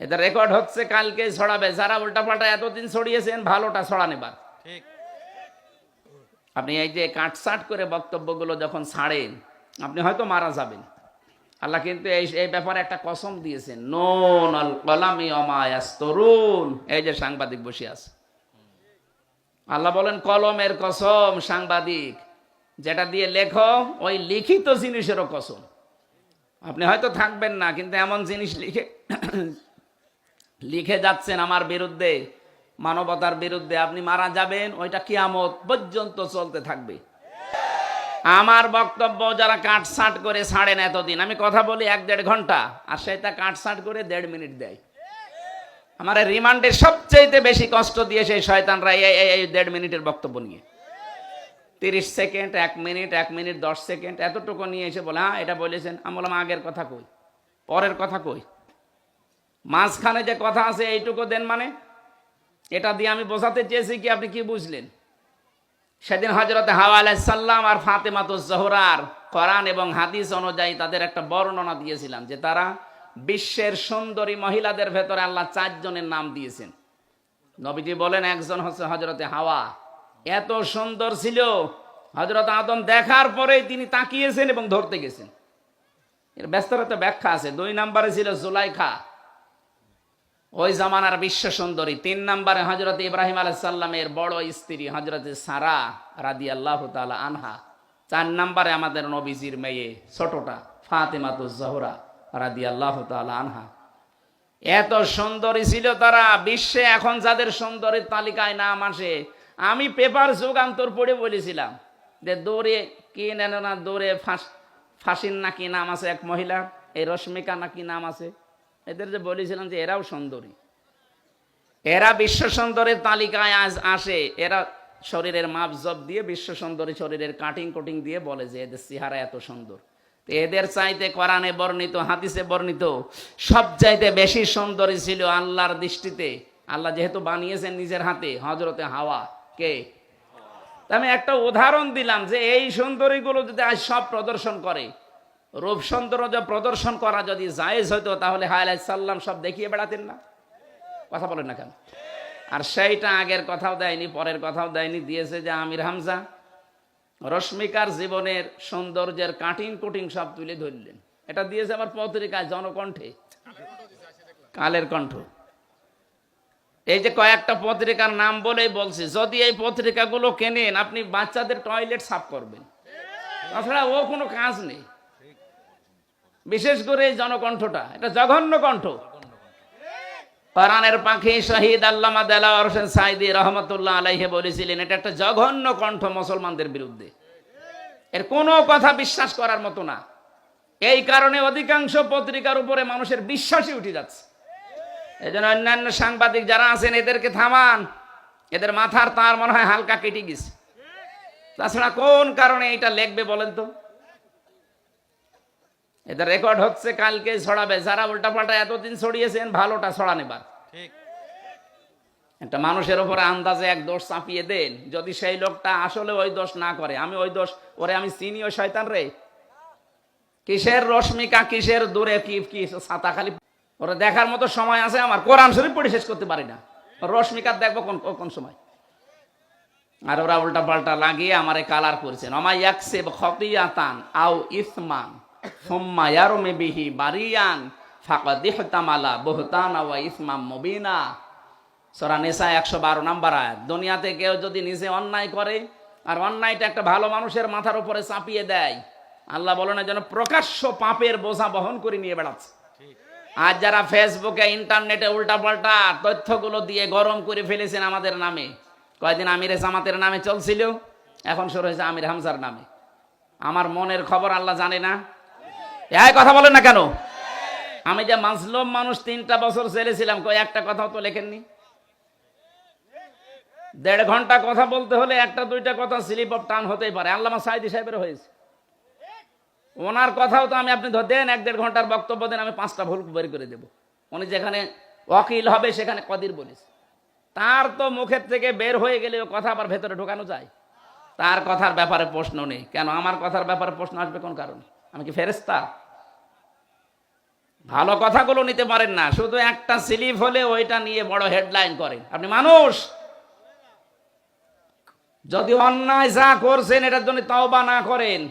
এটা রেকর্ড হচ্ছে কালকে ছড়াবে। যারা উল্টা পাল্টা এতদিন ছড়িয়েছেন ভালোটা ছড়ান এবার। ঠিক। আপনি এই যে কাটসাট করে বক্তব্যগুলো যখন ছাড়েন আপনি হয়তো মারা যাবেন। আল্লাহ কিন্তু এই এই ব্যাপারে একটা কসম দিয়েছেন। নোন আল কলামি অমায়াস তরুণ এই যে সাংবাদিক বসে আছে। আল্লাহ বলেন কলমের কসম সাংবাদিক। যেটা দিয়ে লেখো ওই লিখিত জিনিসেরও কসম। আপনি হয়তো থাকবেন না কিন্তু এমন জিনিস লিখে লিখে যাচ্ছেন আমার বিরুদ্ধে, মানবতার বিরুদ্ধে, আপনি মারা যাবেন, ওইটা কিয়ামত পর্যন্ত চলতে থাকবে। আমার বক্তব্য যারা কাটসাট করে ছাড়েন এতদিন, আমি কথা বলি এক দেড় ঘণ্টা, আর সেটা কাটসাট করে দেড় মিনিট দেয়। আমার রিমান্ডে সবচেয়ে বেশি কষ্ট দিয়ে সেই শয়তানরা এই দেড় মিনিটের বক্তব্য নিয়ে। তিরিশ সেকেন্ড, এক মিনিট এক মিনিট, দশ সেকেন্ড, এতটুকু নিয়ে এসে বলে হ্যাঁ এটা বলেছেন। আমি বললাম, আগের কথা কই? পরের কথা কই? মাঝখানে যে কথা আছে, এইটুকু দেন মানে? এটা দিয়ে আমি বোঝাতে চেয়েছি কি, আপনি কি বুঝলেন? সেদিন হজরত হাওয়া আলাইসাল্লাম আর ফাতেমাত জহরার কোরআন এবং হাদিস অনুযায়ী তাদের একটা বর্ণনা দিয়েছিলাম যে তারা বিশ্বের সুন্দরী মহিলাদের ভেতরে আল্লাহ চারজনের নাম দিয়েছেন। নবীজি বলেন, একজন হচ্ছে হজরতে হাওয়া। এত সুন্দর ছিল। হজরত আদম দেখার পরেই তিনি তাকিয়েছেন এবং ধরতে গেছেন। এর ব্যস্ততা ব্যাখ্যা আছে। দুই নম্বরে ছিল জুলাইখা। ওই জামানার বিশ্ব সুন্দরী। তিন নম্বরে হজরত ইব্রাহিম আলাইসাল্লামের বড় স্ত্রী হজরত সারা রাদি আল্লাহ আনহা। চার নম্বরে আমাদের নবীজির মেয়ে, ছোটটা, ফাতেমাতু জহরা রাদি আল্লাহ আনহা। এত সুন্দরী ছিল তারা, বিশ্বে এখন যাদের সুন্দরীর তালিকায় নাম আসে, আমি পেপার যুগান্তর পড়ে বলেছিলাম যে দৌড়ে কি নেন না, দৌড়ে ফাঁস, ফাঁসির নাকি নাম আছে এক মহিলা, এই রশ্মিকা নাকি নাম আছে? এদের যে বলেছিলাম যে এরাও সুন্দরী। এরা বিশ্ব সুন্দরের তালিকায় আজ আসে। এরা শরীরের মাপ জব দিয়ে বিশ্ব সুন্দরী শরীরের কাটিং কুটিং দিয়ে বলে যে এদের চেহারা এত সুন্দর। এদের চাইতে কোরআনে বর্ণিত, হাদিসে বর্ণিত সব চাইতে বেশি সুন্দরী ছিল আল্লাহর দৃষ্টিতে। আল্লাহ যেহেতু বানিয়েছেন নিজের হাতে হজরতে হাওয়া, কে? আমি একটা উদাহরণ দিলাম যে এই সুন্দরীগুলো যদি আজ সব প্রদর্শন করে রূপ সৌন্দর্য প্রদর্শন করা যদি জায়েজ হতো তাহলে সাল্লাম সব দেখিয়ে বেড়াতেন না। কথা বলেন না কেন? আর সেইটা আগের কথাও দেয়নি, পরের কথাও দেয়নি। দিয়েছে যে আমির হামজা, রশ্মিকার জীবনের সৌন্দর্যের কাটিং কুটিং সব তুলে ধরলেন। এটা দিয়েছে আমার পত্রিকায় জনকণ্ঠে। কালের কণ্ঠ। এই যে কয়েকটা পত্রিকার নাম বলেই বলছি, যদি এই পত্রিকাগুলো কেনেন, আপনি বাচ্চাদের টয়লেট সাফ করবেন। তাছাড়া ও কোনো কাজ নেই। বিশেষ করে এই জনকণ্ঠটা, এটা জঘন্য কণ্ঠ। কোরআনের পাখি শহীদ আল্লামা দেলাওয়ার হোসেন সাইদি রহমতুল্লাহ আলাইহে বলেছিলেন, এটা একটা জঘন্য কণ্ঠ মুসলমানদের বিরুদ্ধে। এর কোনো কথা বিশ্বাস করার মতো না। এই কারণে অধিকাংশ পত্রিকার উপরে মানুষের বিশ্বাসই উঠে যাচ্ছে। এই জন্য অন্যান্য সাংবাদিক যারা আছেন, এদেরকে থামান। এদের মাথার তার মনে হয় হালকা কেটে গেছে। তাছাড়া কোন কারণে এটা লিখবে বলেন তো? এদের রেকর্ড হচ্ছে কালকে ছড়াবে। যারা উল্টাপাল্টা এতদিন ছড়িয়েছেন ভালোটা ছড়ান এবার। ঠিক। একটা মানুষের উপরে আন্দাজে এক দোষ চাপিয়ে দেন যদি সেই লোকটা আসলে ওই দোষ না করে। আমি ওই দোষ ওরে আমি চিনি ওই শয়তান রে। কিসের রশ্মিকা কিসের দূরে কি কি ছাতা খালি ওরা দেখার মতো সময় আছে আমার কোরআন শরীফ পড়ে শেষ করতে পারি না। রশ্মিকা দেখব কোন কোন সময়। আর ওরা উল্টা পাল্টা লাগিয়ে আমারে কালার করেছেন। আমায় ইয়াকসেব খতিয়াতান আও ইসমান। বিহি বারিয়ান ইহতামালা বুহতান ওয়া ইসমাম মুবিনা। সরা নেশা একশো বারো নাম্বার আয়াত। দুনিয়াতে কেউ যদি নিজে অন্যায় করে আর অন্যায়টা একটা ভালো মানুষের মাথার উপরে চাপিয়ে দেয়, আল্লাহ বলেন যেন প্রকাশ্য পাপের বোঝা বহন করে নিয়ে বেড়াচ্ছে। আজ যারা ফেসবুকে, ইন্টারনেটে উল্টাপাল্টা তথ্যগুলো দিয়ে গরম করে ফেলেছেন আমাদের নামে, কয়দিন আমিরে জামাতের নামে চলছিল, এখন শুরু হয়েছে আমির হামজার নামে। আমার মনের খবর আল্লাহ জানে না এই কথা বলেন না কেন? আমি যে মাজলুম মানুষ তিনটা বছর ছেলেছিলাম কই একটা কথাও তো লেখেননি? দেড় ঘণ্টা কথা বলতে হলে একটা দুইটা কথা স্লিপ অফ টান হতেই পারে। আল্লামা সাইদি সাহেবের হয়েছে। ওনার কথাও তো আমি, আপনি দেন এক দেড় ঘণ্টার বক্তব্য দেন, আমি পাঁচটা ভুল বের করে দেব। উনি যেখানে ওয়াকিল হবে, সেখানে কদির বলিস। তার তো মুখের থেকে বের হয়ে গেলে ও কথা আবার ভেতরে ঢোকানো যায়। তার কথার ব্যাপারে প্রশ্ন নেই। কেন? আমার কথার ব্যাপারে প্রশ্ন আসবে কোন কারণে? আমি কি ফেরেস্তা ভালো কথাগুলো নিতে পারেন না। শুধু একটা স্লিপ হলে ওইটা নিয়ে বড় হেডলাইন করেন। আপনি মানুষ। যদি অন্যায় যা করছেন, এটার জন্য তওবা না করেন,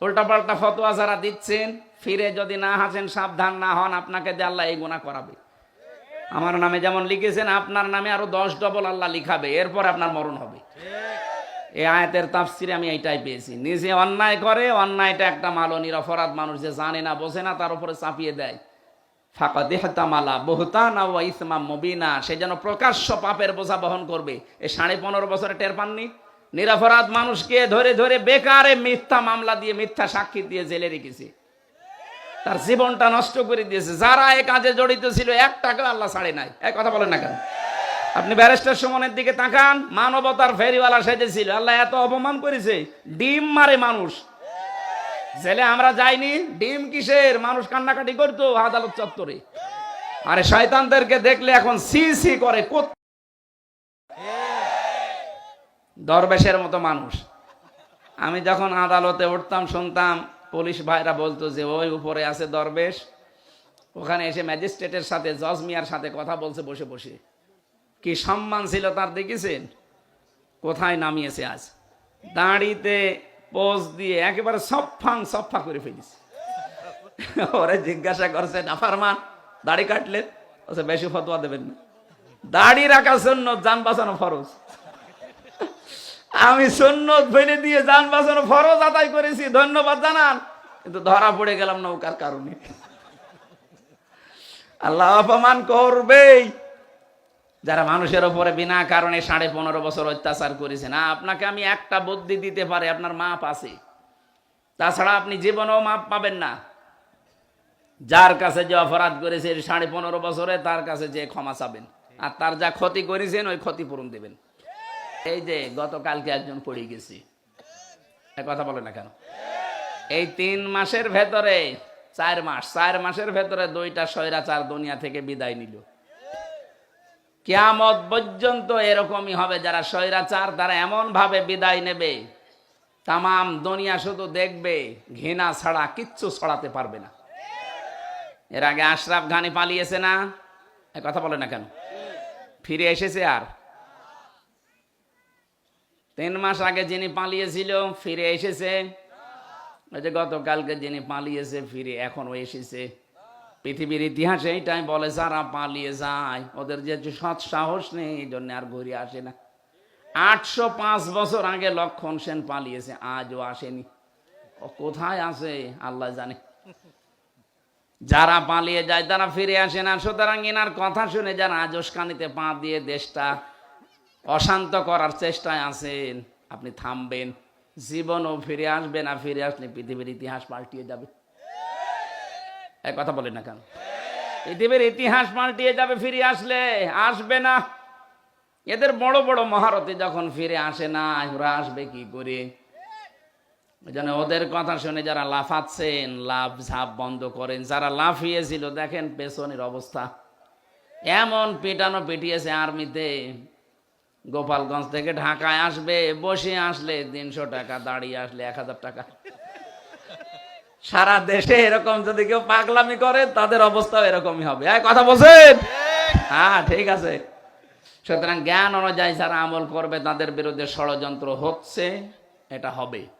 উল্টাপাল্টা ফতোয়া যারা দিচ্ছেন, ফিরে যদি না হাসেন, সাবধান না হন, আপনাকে দিয়ে আল্লাহ এই গুণা করাবে। আমার নামে যেমন লিখেছেন, আপনার নামে আরও দশ ডবল আল্লাহ লিখাবে। এরপর আপনার মরণ হবে। এই আয়াতের তাফসিরে আমি এইটাই পেয়েছি। নিজে অন্যায় করে, অন্যায়টা একটা মালনির অপরাধ। মানুষ যে জানে না, বোঝে না, তার উপরে চাপিয়ে দেয়। ফাঁকা দেহতামালা বহুতানা ও ইসমা মবিনা, সে যেন প্রকাশ্য পাপের বোঝা বহন করবে। এই সাড়ে পনেরো বছরে টের পাননি? নিরপরাধ মানুষকে ধরে ধরে বেকারে মিথ্যা মামলা দিয়ে, মিথ্যা সাক্ষী দিয়ে জেলে রেখেছে। তার জীবনটা নষ্ট করে দিয়েছে। যারা এ কাজে জড়িত ছিল, এক টাকা আল্লাহ ছাড়ে নাই। এক কথা বলেন না কেন? আপনি ব্যারিস্টার সুমনের দিকে তাকান, মানবতার ফেরিওয়ালা সেজেছিল। আল্লাহ এত অপমান করেছে, ডিম মারে মানুষ। জেলে আমরা যাইনি, ডিম কিসের? মানুষ কান্নাকাটি করতো আদালত চত্বরে। আরে শয়তানদেরকে দেখলে এখন সি সি করে দরবেশের মতো মানুষ। আমি যখন আদালতে উঠতাম, শুনতাম, পুলিশ ভাইরা বলতো যে, ওই উপরে আছে দরবেশ। ওখানে এসে ম্যাজিস্ট্রেটের সাথে, জজ মিয়ার সাথে কথা বলছে, বসে বসে। কি সম্মান ছিল তার, দেখেছেন? কোথায় নামিয়েছে আজ? দাঁড়িতে পোজ দিয়ে একেবারে সফাং সফা করে ফেলিস ওরে জিজ্ঞাসা করছে নাফারমান দাড়ি কাটলেন? ওসে বেশি ফতোয়া দেবেন না। দাড়ি রাখার জন্য যান বাঁচানো ফরজ। আমি সুন্নত ফেলে দিয়ে যান বাঁচানো ফরজ আদায় করেছি, ধন্যবাদ জানান। কিন্তু ধরা পড়ে গেলাম নৌকার কারণে। আল্লাহ অপমান করবেই। যারা মানুষের ওপরে বিনা কারণে সাড়ে পনেরো বছর অত্যাচার করেছে, না, আপনাকে আমি একটা বুদ্ধি দিতে পারি, আপনার মাপ আছে। তাছাড়া আপনি জীবনেও মাপ পাবেন না। যার কাছে যে অপরাধ করেছে সাড়ে পনেরো বছরে তার কাছে যে ক্ষমা চাবেন। আর তার যা ক্ষতি করেছেন, ওই ক্ষতিপূরণ দেবেন। এই যে গতকালকে একজন পড়ে গেছি। কথা বলে না কেন? এই তিন মাসের ভেতরে, চার মাস, চার মাসের ভেতরে দুইটা স্বৈরাচার দুনিয়া থেকে বিদায় নিল। কেয়ামত পর্যন্ত এরকমই হবে, যারা স্বৈরাচার তারা এমন ভাবে বিদায় নেবে। তামাম দুনিয়া শুধু দেখবে, ঘৃণা ছাড়া কিচ্ছু ছড়াতে পারবে না। এর আগে আশরাফ ঘানি পালিয়েছে না? কথা বলে না কেন? ফিরে এসেছে আর? তিন মাস আগে যিনি পালিয়েছিল, ফিরে এসেছে। ওই যে গতকালকে যিনি পালিয়েছে, ফিরে এখনও এসেছে। পৃথিবীর ইতিহাসে এইটাই বলে, যারা পালিয়ে যায়, ওদের যে সৎ সাহস নেই, এই জন্য আর ঘুরে আসে না। আটশো পাঁচ বছর আগে লক্ষণ সেন পালিয়েছে, আজও আসেনি। ও কোথায় আছে? আল্লাহ জানে। যারা পালিয়ে যায়, তারা ফিরে আসে না। সুতরাং এনার কথা শুনে যারা আজস্কানিতে পা দিয়ে দেশটা অশান্ত করার চেষ্টায় আছেন, আপনি থামবেন। জীবনও ফিরে আসবে না, ফিরে আসলে পৃথিবীর ইতিহাস পাল্টিয়ে যাবে। এক কথা বলেন না কেন? পৃথিবীর ইতিহাস পাল্টিয়ে যাবে, ফিরে আসলে, আসবে না। এদের বড় বড় মহারথী যখন ফিরে আসে না, ওরা আসবে কি করে? জন্য ওদের কথা শুনে যারা লাফাচ্ছেন লাভ ঝাপ বন্ধ করেন, যারা লাফিয়েছিল, দেখেন পেছনের অবস্থা। এমন পেটানো পিটিয়েছে আর্মিতে। গোপালগঞ্জ থেকে ঢাকায় আসবে, বসে আসলে তিনশো টাকা, দাঁড়িয়ে আসলে এক হাজার টাকা। সারা দেশে এরকম যদি কেউ পাগলামি করে, তাদের অবস্থাও এরকমই হবে। এই কথা বলছেন? হ্যাঁ ঠিক আছে। সুতরাং জ্ঞান অনুযায়ী যারা আমল করবে, তাদের বিরুদ্ধে ষড়যন্ত্র হচ্ছে, এটা হবে।